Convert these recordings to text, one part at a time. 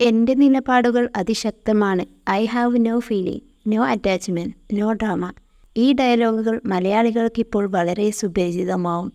എന്റെ നിലപാടുകൾ അതിശക്തമാണ്. I have no feeling no attachment no drama ഈ ഡയലോഗുകൾ മലയാളികൾക്ക് ഇപ്പോൾ വളരെ സുപരിചിതമാവും.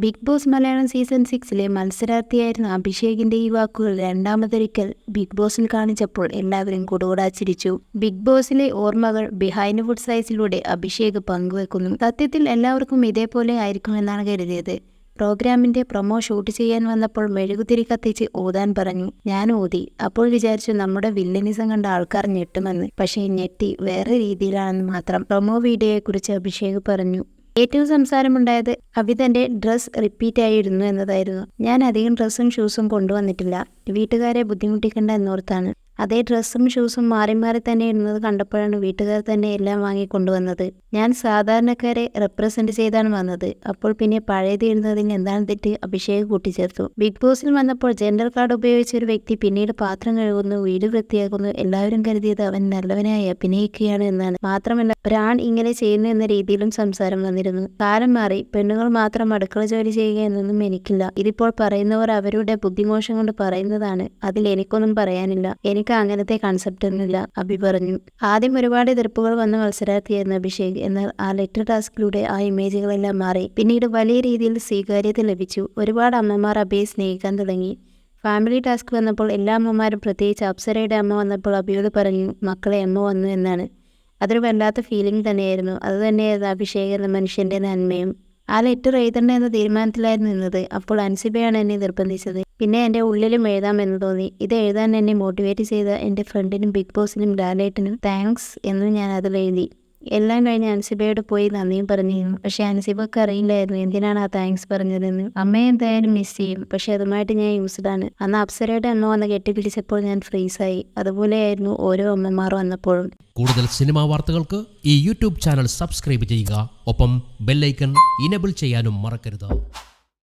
ബിഗ് ബോസ് മലയാളം സീസൺ സിക്സിലെ മത്സരാർത്ഥിയായിരുന്ന അഭിഷേകിന്റെ ഈ വാക്കുകൾ രണ്ടാമതൊരിക്കൽ ബിഗ് ബോസിൽ കാണിച്ചപ്പോൾ എല്ലാവരും കുടുകൂടാ ചിരിച്ചു. ബിഗ് ബോസിലെ ഓർമ്മകൾ ബിഹൈൻഡ് വുഡ് സൈസിലൂടെ അഭിഷേക് പങ്കുവെക്കുന്നു. സത്യത്തിൽ എല്ലാവർക്കും ഇതേപോലെ ആയിരിക്കുമെന്നാണ് കരുതിയത്. പ്രോഗ്രാമിന്റെ പ്രൊമോ ഷൂട്ട് ചെയ്യാൻ വന്നപ്പോൾ മെഴുകുതിരി കത്തിച്ച് ഓതാൻ പറഞ്ഞു. ഞാൻ ഓതി അപ്പോൾ വിചാരിച്ചു നമ്മുടെ വില്ലനിസം കണ്ട ആൾക്കാർ ഞെട്ടുമെന്ന്. പക്ഷേ ഞെട്ടി. വേറെ രീതിയിലാണെന്ന് മാത്രം. പ്രൊമോ വീഡിയോയെക്കുറിച്ച് അഭിഷേക് പറഞ്ഞു. ഏറ്റവും സംസാരമുണ്ടായത് അഭിതന്റെ ഡ്രസ് റിപ്പീറ്റ് ആയിരുന്നു എന്നതായിരുന്നു. ഞാൻ അധികം ഡ്രസ്സും ഷൂസും കൊണ്ടുവന്നിട്ടില്ല. വീട്ടുകാരെ ബുദ്ധിമുട്ടിക്കണ്ട എന്നോർത്താണ്. അതേ ഡ്രസ്സും ഷൂസും മാറി മാറി തന്നെ ഇടുന്നത് കണ്ടപ്പോഴാണ് വീട്ടുകാർ തന്നെ എല്ലാം വാങ്ങി കൊണ്ടുവന്നത്. ഞാൻ സാധാരണക്കാരെ റെപ്രസെന്റ് ചെയ്താണ് വന്നത്. അപ്പോൾ പിന്നെ പഴയത് ഇടുന്നതിന് എന്താണ് തെറ്റ്? അഭിഷേക് കൂട്ടിച്ചേർത്തു. ബിഗ് ബോസിൽ വന്നപ്പോൾ ജെൻഡർ കാർഡ് ഉപയോഗിച്ച ഒരു വ്യക്തി പിന്നീട് പാത്രം കഴുകുന്നു വീട് വൃത്തിയാക്കുന്നു എല്ലാവരും കരുതിയത് അവൻ നല്ലവനായി അഭിനയിക്കുകയാണ് എന്നാണ്. മാത്രമല്ല ഒരാൺ ഇങ്ങനെ ചെയ്യുന്നു എന്ന രീതിയിലും സംസാരം വന്നിരുന്നു. കാലം മാറി പെണ്ണുങ്ങൾ മാത്രം അടുക്കള ജോലി ചെയ്യുക എന്നൊന്നും എനിക്കില്ല. ഇതിപ്പോൾ പറയുന്നവർ അവരുടെ ബുദ്ധിമോശം കൊണ്ട് പറയുന്നതാണ്. അതിൽ എനിക്കൊന്നും പറയാനില്ല. എനിക്ക് അങ്ങനത്തെ കൺസെപ്റ്റ് ഒന്നുമില്ല അഭി പറഞ്ഞു. ആദ്യം ഒരുപാട് എതിർപ്പുകൾ വന്ന മത്സരാർത്ഥിയായിരുന്നു അഭിഷേക്. എന്നാൽ ആ ലെറ്റർ ടാസ്കിലൂടെ ആ ഇമേജുകളെല്ലാം മാറി. പിന്നീട് വലിയ രീതിയിൽ സ്വീകാര്യത ലഭിച്ചു. ഒരുപാട് അമ്മമാർ അഭിയെ സ്നേഹിക്കാൻ തുടങ്ങി. ഫാമിലി ടാസ്ക് വന്നപ്പോൾ എല്ലാ അമ്മമാരും പ്രത്യേകിച്ച് അപ്സരയുടെ അമ്മ വന്നപ്പോൾ അഭിയോട് പറഞ്ഞു മക്കളെ അമ്മ വന്നു എന്നാണ്. അതൊരു വല്ലാത്ത ഫീലിംഗ് തന്നെയായിരുന്നു. അത് തന്നെയായിരുന്നു അഭിഷേക് എന്ന മനുഷ്യന്റെ നന്മയും. ആ ലെറ്റർ എഴുതണ്ട എന്ന തീരുമാനത്തിലായിരുന്നു നിന്നത്. അപ്പോൾ അൻസിബയാണ് എന്നെ നിർബന്ധിച്ചത്. പിന്നെ എന്റെ ഉള്ളിലും എഴുതാമെന്ന് തോന്നി. ഇത് എഴുതാൻ എന്നെ മോട്ടിവേറ്റ് ചെയ്ത എന്റെ ഫ്രണ്ടിനും ബിഗ് ബോസിനും ലാലേട്ടനും താങ്ക്സ് എന്ന് ഞാൻ അതിൽ എഴുതി എല്ലാം കഴിഞ്ഞ് അൻസിബയോട് പോയി നന്ദിയും പറഞ്ഞിരുന്നു പക്ഷെ അൻസിബക്ക് അറിയില്ലായിരുന്നു എന്തിനാണ് ആ താങ്ക്സ് പറഞ്ഞതെന്ന്. അമ്മയെ എന്തായാലും മിസ് ചെയ്യും. പക്ഷെ അതുമായിട്ട് ഞാൻ യൂസ്ഡ് ആണ്. അന്ന് അപ്സരയുടെ അമ്മ വന്ന് കെട്ടിപ്പിടിച്ചപ്പോൾ ഞാൻ ഫ്രീസായി അതുപോലെയായിരുന്നു ഓരോ അമ്മമാർ വന്നപ്പോഴും. കൂടുതൽ സിനിമാ വാർത്തകൾക്ക് ഈ യൂട്യൂബ് ചാനൽ സബ്സ്ക്രൈബ് ചെയ്യുക. ഒപ്പം ബെല്ലൈക്കൺ ഇനബിൾ ചെയ്യാനും മറക്കരുത്.